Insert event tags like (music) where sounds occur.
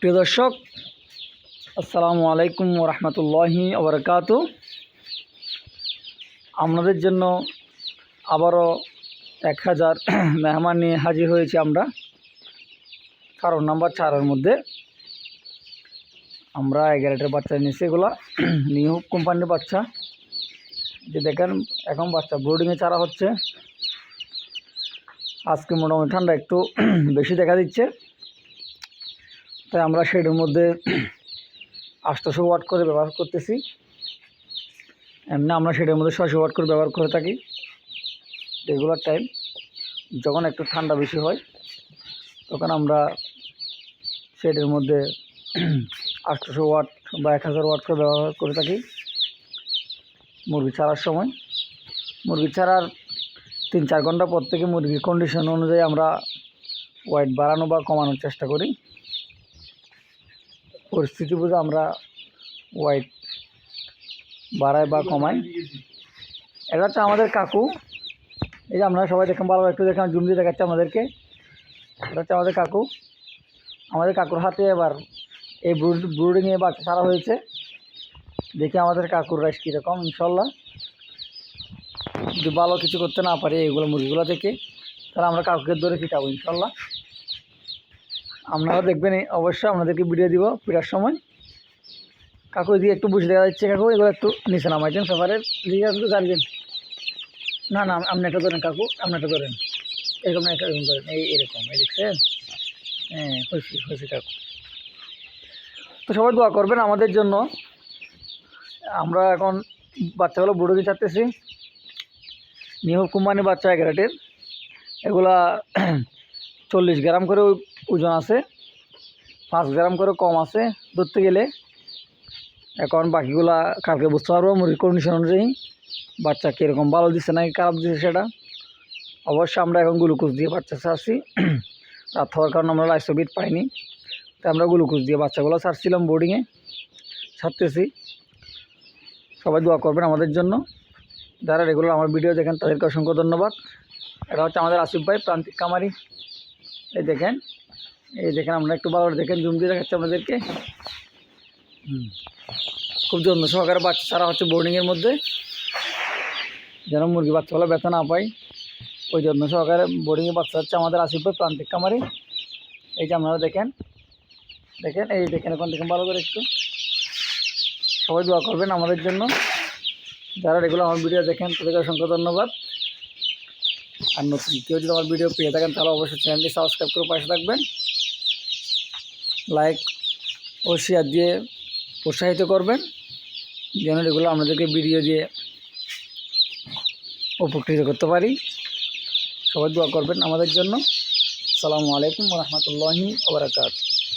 প্রিয় দর্শক, আসসালামু আলাইকুম রহমতুল্লাহি আবরকাত আপনাদের জন্য আবারও এক হাজার মেহমান নিয়ে হাজির হয়েছি আমরা। কারণ নাম্বার চারের মধ্যে আমরা এগারোটার বাচ্চা নিয়েছি। এগুলা নিউ কোম্পানির বাচ্চা। যে দেখেন, এখন বাচ্চা বোর্ডিংয়ে চারা হচ্ছে। আজকে মোটামুটি ঠান্ডা একটু বেশি দেখা দিচ্ছে। তাই আমরা শেডের মধ্যে আটশোশো ওয়াট করে ব্যবহার করতেছি। এমনি আমরা শেডের মধ্যে ছয়শো ওয়াট করে ব্যবহার করে থাকি। Regular time. যখন একটু ঠান্ডা বেশি হয়, তখন আমরা শেডের মধ্যে আটশোশো ওয়াট বা এক হাজার ওয়াট করে ব্যবহার করে থাকি মুরগি ছাড়ার সময়। মুরগি ছাড়ার তিন চার ঘণ্টা পর থেকে মুরগির কন্ডিশন অনুযায়ী আমরা ওয়েট বাড়ানো বা কমানোর চেষ্টা করি। পরিস্থিতি বুঝে আমরা ওয়েট বাড়াই বা কমাই। এটা হচ্ছে আমাদের কাকু। এই যে আপনারা সবাই দেখেন ভালো একটু দেখেন, জুম দিয়ে দেখাচ্ছে আমাদেরকে। এটা হচ্ছে আমাদের কাকু। আমাদের কাকুর হাতে এবার এই ব্রুড ব্রুডিংয়ে বাচ্চা সারা হয়েছে। দেখি আমাদের কাকুর রাইস কীরকম, ইনশাল্লাহ। যদি ভালো কিছু করতে না পারি, এইগুলো মুরগিগুলো থেকে তাহলে আমরা কাকুকে ধরে ফিটাবো ইনশাল্লাহ। আপনারা দেখবেন অবশ্যই আপনাদেরকে ভিডিও দিব ফিরার সময়। কাকু দিয়ে একটু বুঝে দেওয়া যাচ্ছে কাকু, এগুলো একটু নিচে নামাইছেন সফারের দিকে একটু জানবেন না না, আপনি একটা ধরেন কাকু, আপনি একটা ধরেন। এরকম না, এরকম ধরেন। এই, এরকম, এই দেখছেন? হ্যাঁ খুশি খুশি কাকু। তো সবাই দোয়া করবেন আমাদের জন্য। আমরা এখন বাচ্চাগুলো বুড়ো দিয়ে চাচ্তেছি নিউ কোম্পানি বাচ্চা এগারোটের। এগুলা চল্লিশ গ্রাম করে ওজন আছে, পাঁচ গ্রাম করে কম আছে, ধরতে গেলে এখন বাকিগুলা কালকে বুঝতে পারব, মুরগির কন্ডিশন অনুযায়ী। বাচ্চা কীরকম ভালো দিচ্ছে নাকি খারাপ দিচ্ছে সেটা। অবশ্যই আমরা এখন গ্লুকোজ দিয়ে বাচ্চা ছাড়ছি। (clears throat) রাত হওয়ার কারণে আমরা লাইসোবিট পাইনি। তাই আমরা গ্লুকোজ দিয়ে বাচ্চাগুলো ছাড়ছিলাম বোর্ডিংয়ে ছাড়তেছি। সবাই দোয়া করবেন আমাদের জন্য। যারা রেগুলার আমার ভিডিও দেখেন, তাদেরকে অসংখ্য ধন্যবাদ। এটা হচ্ছে আমাদের আসিফ ভাই, প্রান্তিক কামারি। এই দেখেন এই দেখেন, আমরা একটু ভালো দেখেন জুম দিয়ে দেখাচ্ছি আমাদেরকে। খুব যত্ন সহকারে বাচ্চা ছাড়া হচ্ছে বোর্ডিংয়ের মধ্যে। যেন মুরগি বাচ্চাগুলো ব্যথা না পায়। ওই যত্ন সহকারে বোর্ডিংয়ে বাচ্চা হচ্ছে আমাদের ভাই প্রান্তিক কামারি এই যে আপনারা দেখেন দেখেন, এই দেখেন, এখন দেখেন ভালো করে একটু। সবাই দোয়া করবেন আমাদের জন্য। যারা রেগুলার আমার ভিডিও দেখেন, তাদেরকে অসংখ্য ধন্যবাদ। আর নতুন কেউ যদি আমার ভিডিও পেয়ে থাকেন, তাহলে অবশ্যই চ্যানেলটি সাবস্ক্রাইব করে পাশে থাকবেন। লাইক ও শেয়ার দিয়ে উৎসাহিত করবেন, যেন এগুলো আমাদেরকে ভিডিও দিয়ে উপকৃত করতে পারি। সবাই দোয়া করবেন আমাদের জন্য। সালামু আলাইকুম রহমতুল্লাহি ওবরাকাত